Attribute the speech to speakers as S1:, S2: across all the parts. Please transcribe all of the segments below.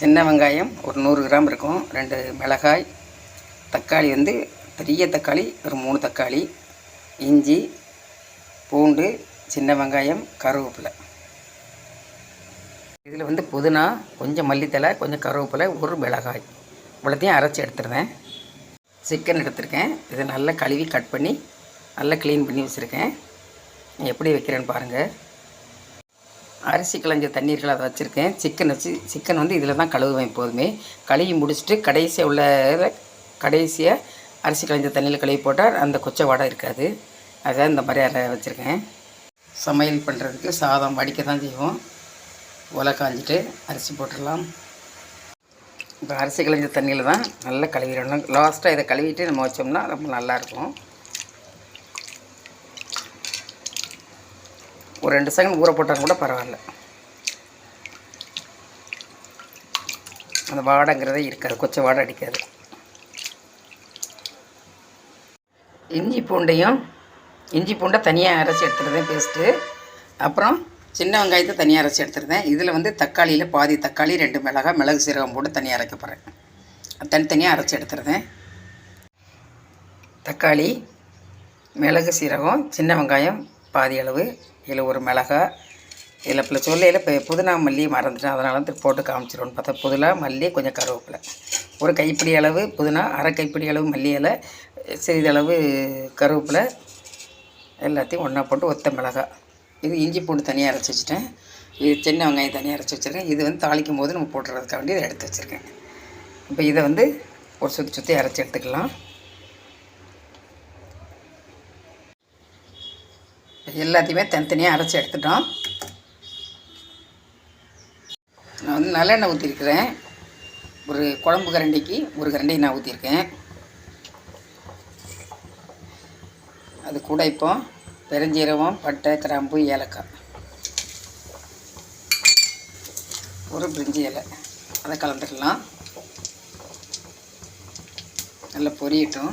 S1: சின்ன வெங்காயம் ஒரு நூறு கிராம் இருக்கும் ரெண்டு மிளகாய் தக்காளி வந்து பெரிய தக்காளி ஒரு மூணு தக்காளி இஞ்சி பூண்டு சின்ன வெங்காயம் கருவேப்பிலை. இதில் வந்து புதினா கொஞ்சம் மல்லித்தலை கொஞ்சம் கருவேப்பிலை ஒரு மிளகாய். இவ்வளோத்தையும் அரைச்சி எடுத்துருந்தேன் சிக்கன் எடுத்திருக்கேன். இதை நல்லா கழுவி கட் பண்ணி நல்லா க்ளீன் பண்ணி வச்சுருக்கேன். எப்படி வைக்கிறேன்னு பாருங்கள் அரிசி களைஞ்ச தண்ணீர்கள் அதை வச்சுருக்கேன். சிக்கன் வச்சு சிக்கன் வந்து இதில் தான் கழுவுவேன் எப்போதுமே. கழுவி முடிச்சுட்டு கடைசியாக உள்ள கடைசியாக அரிசி களைஞ்ச தண்ணியில் கழுவி போட்டால் அந்த கொச்சை வாடை இருக்காது. அதான் இந்த மாதிரி அதை வச்சுருக்கேன். சமையல் பண்ணுறதுக்கு சாதம் வடிக்க தான் செய்வோம். உலை காஞ்சிட்டு அரிசி போட்டுடலாம். இப்போ அரிசி களைஞ்ச தண்ணியில் தான் நல்லா கழுவிடணும். லாஸ்ட்டாக இதை கழுவிட்டு நம்ம வச்சோம்னா ரொம்ப நல்லாயிருக்கும் ஒரு ரெண்டு செகண்ட் ஊற போட்டால் கூட பரவாயில்ல. அந்த வாடைங்கிறதே இருக்காது. கொச்சை வாடை அடிக்காது. இஞ்சி பூண்டையும் இஞ்சி பூண்டை தனியாக அரைச்சி எடுத்துருந்தேன் பேஸ்ட்டு அப்புறம் சின்ன வெங்காயத்தை தனியாக அரைச்சி எடுத்துருந்தேன் இதில் வந்து தக்காளியில் பாதி தக்காளி ரெண்டு மிளகா மிளகு சீரகம் போட்டு தனியாக அரைக்க போகிறேன் தனித்தனியாக அரைச்சி எடுத்துருந்தேன் தக்காளி மிளகு சீரகம் சின்ன வெங்காயம் பாதி அளவு இதில் ஒரு மிளகாய் இதில் இப்போ சொல்லையில் இப்போ புதினா மல்லி மறந்துட்டேன். அதனால தான் போட்டு காமிச்சிருவோன்னு பார்த்தா புதினா மல்லி கொஞ்சம் கருவேப்பிலை. ஒரு கைப்பிடி அளவு புதினா அரை கைப்பிடி அளவு மல்லி இலை சிறிதளவு கருவேப்பிலை எல்லாத்தையும் ஒன்றா போட்டு ஒத்த மிளகாய் இது இஞ்சி பூண்டு தனியாக அரைச்சி வச்சுட்டேன். இது சின்ன வெங்காயம் தனியாக அரைச்சி வச்சுருக்கேன். இது வந்து தாளிக்கும் போது நம்ம போட்டுறதுக்காக வேண்டி இதை எடுத்து வச்சுருக்கேன். இப்போ இதை வந்து ஒரு சுற்றி சுற்றி அரைச்சி எடுத்துக்கலாம். எல்லாத்தையுமே தனித்தனியாக அரைச்சி எடுத்துட்டோம். நான் வந்து நல்லெண்ணெய் ஊற்றிருக்கிறேன் ஒரு குழம்பு கரண்டிக்கு ஒரு கரண்டி நான் ஊற்றிருக்கேன் அது கூட இப்போ பெருஞ்சீரகம் பட்டை கிராம்பு ஏலக்காய். ஒரு பிரிஞ்சி இலை. அதை கலந்துக்கலாம். நல்லா பொரியட்டும்.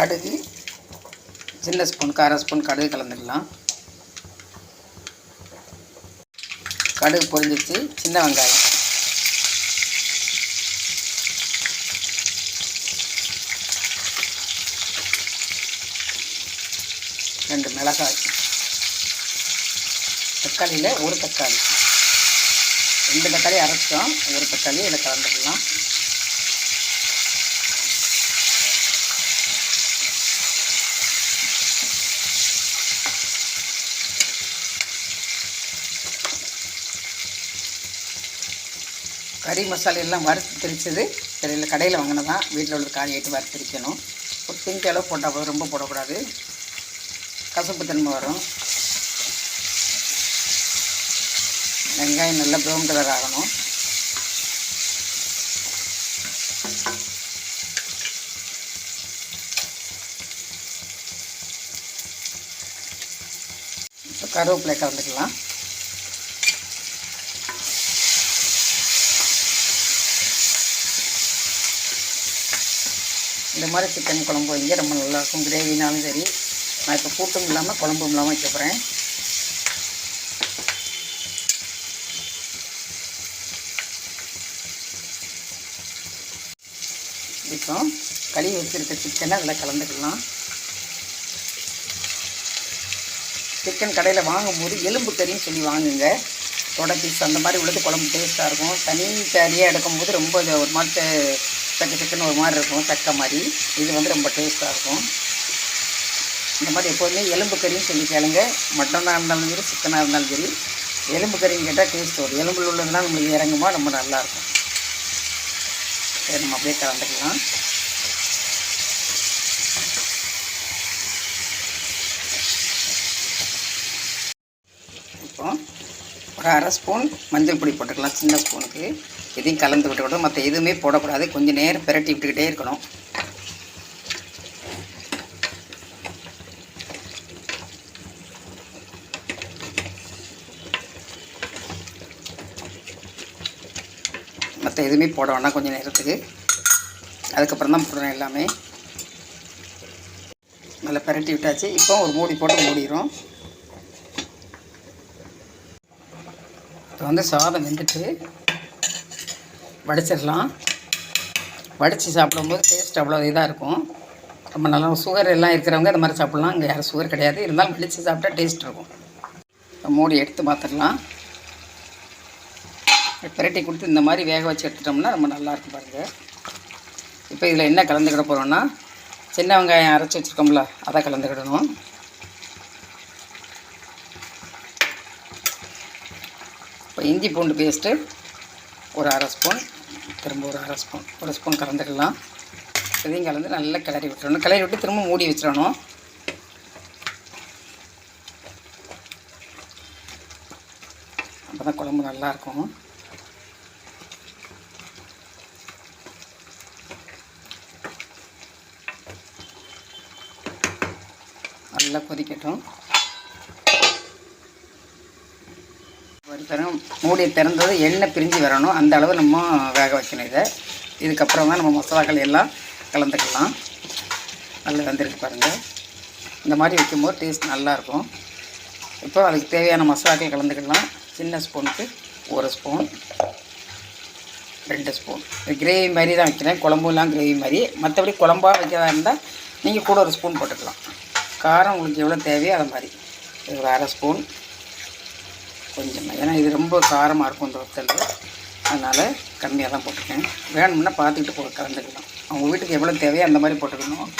S1: கடுகு சின்ன ஸ்பூன் கார ஸ்பூன் கடுகு கலந்துக்கலாம். கடுகு பொரிஞ்சிச்சு சின்ன வெங்காயம். ரெண்டு மிளகாய். தக்காளியில் ஒரு தக்காளி. ரெண்டு தக்காளி அரைச்சோம் ஒரு தக்காளி இதில் கலந்துக்கலாம். கறி மசாலா எல்லாம் வறுத்து திரிச்சது. கடையில் கடையில் வாங்கினதான் வீட்டில் உள்ள காய் கட்டி வறுத்து திரிக்கணும். ஒரு பிஞ்ச் அளவு போட்டால் போதும். ரொம்ப போடக்கூடாது. கசப்பு தன்மை வரும். வெங்காயம் நல்லா ப்ரௌன் கலர் ஆகணும். இப்போ கருவேப்பிலை கலந்துக்கலாம். மாதிரி சிக்கன் குழம்பு வைங்க. ரொம்ப நல்லாயிருக்கும் கிரேவினாலும் சரி. நான் இப்போ கூட்டும் இல்லாமல் குழம்பும் இல்லாமல் வைக்க போகிறேன் இப்போ கழுவி வச்சுருக்க சிக்கனை அதில் கலந்துக்கலாம். சிக்கன் கடையில் வாங்கும்போது எலும்பு கறின்னு சொல்லி வாங்குங்க. தொட பீஸ் அந்த மாதிரி உள்ளது குழம்பு டேஸ்ட்டாக இருக்கும். தனி தனியாக எடுக்கும்போது ரொம்ப ஒரு மாதிரி சக்கு சக்குன்னு ஒரு மாதிரி இருக்கும் சக்கை மாதிரி. இது வந்து ரொம்ப டேஸ்ட்டாக இருக்கும். இந்த மாதிரி எப்போதுமே எலும்பு கறின்னு சொல்லி கேளுங்க. மட்டனாக இருந்தாலும் சரி சிக்கனாக இருந்தாலும் சரி எலும்பு கறின்னு கேட்டால் டேஸ்ட் வரும். எலும்பில் உள்ளதுலாம் நம்மளுக்கு இறங்குமா ரொம்ப நல்லாயிருக்கும் சரி நம்ம அப்படியே கலந்துக்கலாம். இப்போ ஒரு அரை ஸ்பூன் மஞ்சள் பொடி போட்டுக்கலாம் சின்ன ஸ்பூனுக்கு. இதையும் கலந்து விட்டுக்கிட்டோம் மற்ற எதுவுமே போடக்கூடாது. கொஞ்சம் நேரம் பிரட்டி விட்டுக்கிட்டே இருக்கணும். மற்ற எதுவுமே போட வேண்டாம் கொஞ்சம் நேரத்துக்கு. அதுக்கப்புறம் தான் போடுறேன் எல்லாமே. நல்லா பிரட்டி விட்டாச்சு. இப்போ ஒரு மூடி போட்டு மூடிடும் இப்போ வந்து சாதம் வெந்துட்டு வடிச்சிடலாம். வடித்து சாப்பிடும்போது டேஸ்ட் அவ்வளோ இதாக இருக்கும். ரொம்ப நல்லா சுகர் எல்லாம் இருக்கிறவங்க இந்த மாதிரி சாப்பிட்லாம். இங்கே யாரும் சுகர் கிடையாது. இருந்தாலும் வடித்து சாப்பிட்டா டேஸ்ட் இருக்கும். மூடி எடுத்து பார்த்துடலாம் பிரட்டி கொடுத்து இந்த மாதிரி வேக வச்சு எடுத்துட்டோம்னா ரொம்ப நல்லாயிருக்கும் பாருங்கள் இப்போ இதில் என்ன கலந்துக்கிட போகிறோன்னா சின்ன வெங்காயம் அரைச்சி வச்சுருக்கோம்ல அதை கலந்துக்கிடணும். இப்போ இஞ்சி பூண்டு பேஸ்ட்டு ஒரு அரை ஸ்பூன். திரும்ப ஒரு அரை ஸ்பூன் ஒரு ஸ்பூன் கலந்துக்கலாம். இதையும் கலந்து நல்லா கிளறி விட்டுறணும். கிளறி விட்டு திரும்ப மூடி வச்சிடணும். அப்போ தான் குழம்பு நல்லாயிருக்கும் நல்லா கொதிக்கட்டும். வரைக்கும் மூடி திறந்தது எண்ணெய் பிரிஞ்சு வரணும். அந்த அளவு நம்ம வேக வைக்கணும் இதை. இதுக்கப்புறம் தான் நம்ம மசாலாக்கள் எல்லாம் கலந்துக்கலாம். நல்லா வெந்திருக்கு பாருங்கள் இந்த மாதிரி வைக்கும்போது டேஸ்ட் நல்லாயிருக்கும் இப்போ அதுக்கு தேவையான மசாலாக்கள் கலந்துக்கலாம். சின்ன ஸ்பூனுக்கு ஒரு ஸ்பூன் ரெண்டு ஸ்பூன். கிரேவி மாதிரி தான் வைக்கிறேன். குழம்புலாம் கிரேவி மாதிரி. மற்றபடி குழம்பாக வைக்கிறதா இருந்தால் நீங்கள் கூட ஒரு ஸ்பூன் போட்டுக்கலாம். காரம் உங்களுக்கு எவ்வளோ தேவையோ அது மாதிரி. ஒரு அரை ஸ்பூன். கொஞ்சமாக ஏன்னா இது ரொம்ப காரமாக இருக்கும் இந்த வத்தல் அதனால் கம்மியாக தான் போட்டிருக்கேன். வேணும்னா பார்த்துக்கிட்டு போ கலந்துக்கலாம். அவங்க வீட்டுக்கு எவ்வளோ தேவையோ அந்த மாதிரி போட்டுக்கணும்.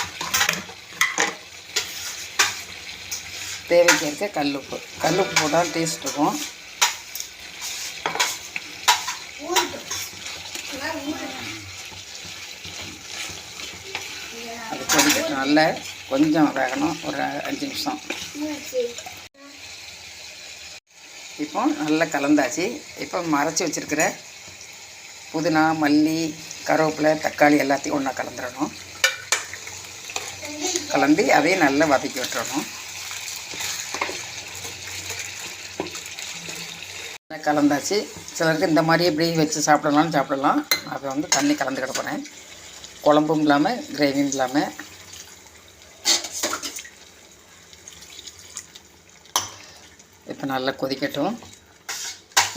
S1: தேவைக்கு இருக்க கல்லுப்பு கல்லுப்பு போட்டால் டேஸ்ட் இருக்கும். அது கொஞ்சம் நல்லா கொஞ்சம் வேகணும். ஒரு அஞ்சு நிமிஷம். இப்போ நல்லா கலந்தாச்சு. இப்போ மறைச்சி வச்சுருக்கிற புதினா மல்லி கருவேப்பிலை தக்காளி எல்லாத்தையும் ஒன்றா கலந்துடணும். கலந்து அதையும் நல்லா வதக்கி விட்டுறணும். நல்லா கலந்தாச்சு. சிலருக்கு இந்த மாதிரி இப்படி வச்சு சாப்பிடலாம்னு சாப்பிடலாம். அதை வந்து தண்ணி கலந்து கிடப்புறேன் குழம்பும் இல்லாமல் கிரேவியும் இல்லாமல் இப்போ நல்லா கொதிக்கட்டும்.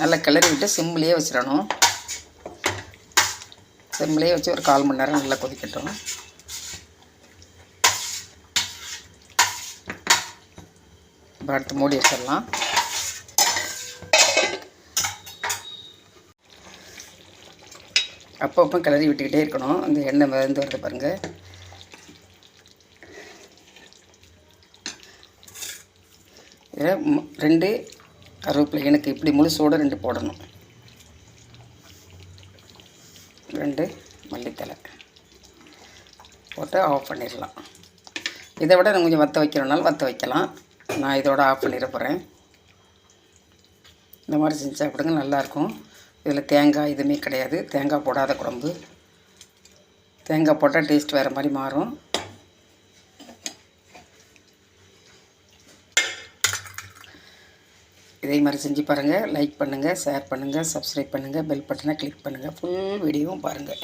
S1: நல்லா கிளறி விட்டு சிம்லேயே வச்சிடணும். சிம்லேயே வச்சு ஒரு கால் மணி நேரம் நல்லா கொதிக்கட்டும். இப்போ அடுத்து மூடி வச்சிடலாம். அப்பப்போ கிளறி விட்டுக்கிட்டே இருக்கணும். அந்த எண்ணெய் மிதந்து வருது பாருங்கள் இதில் ரெண்டு கருவேப்பிலை. எனக்கு இப்படி முழுசோடு ரெண்டு போடணும். ரெண்டு மல்லித்தலை போட்டு ஆஃப் பண்ணிடலாம். இதை விட நான் கொஞ்சம் வற்ற வைக்கிறனாலும் வற்ற வைக்கலாம். நான் இதோட ஆஃப் பண்ணிட போகிறேன் இந்த மாதிரி செஞ்சு சாப்பிடுங்க நல்லாயிருக்கும். இதில் தேங்காய் எதுவுமே கிடையாது. தேங்காய் போடாத குழம்பு. தேங்காய் போட்டால் டேஸ்ட் வேறு மாதிரி மாறும். இதே மாதிரி செஞ்சு பாருங்கள் லைக் பண்ணுங்கள் ஷேர் பண்ணுங்கள் சப்ஸ்கிரைப் பண்ணுங்கள் பெல் பட்டனை கிளிக் பண்ணுங்கள் ஃபுல் வீடியோவும் பாருங்கள்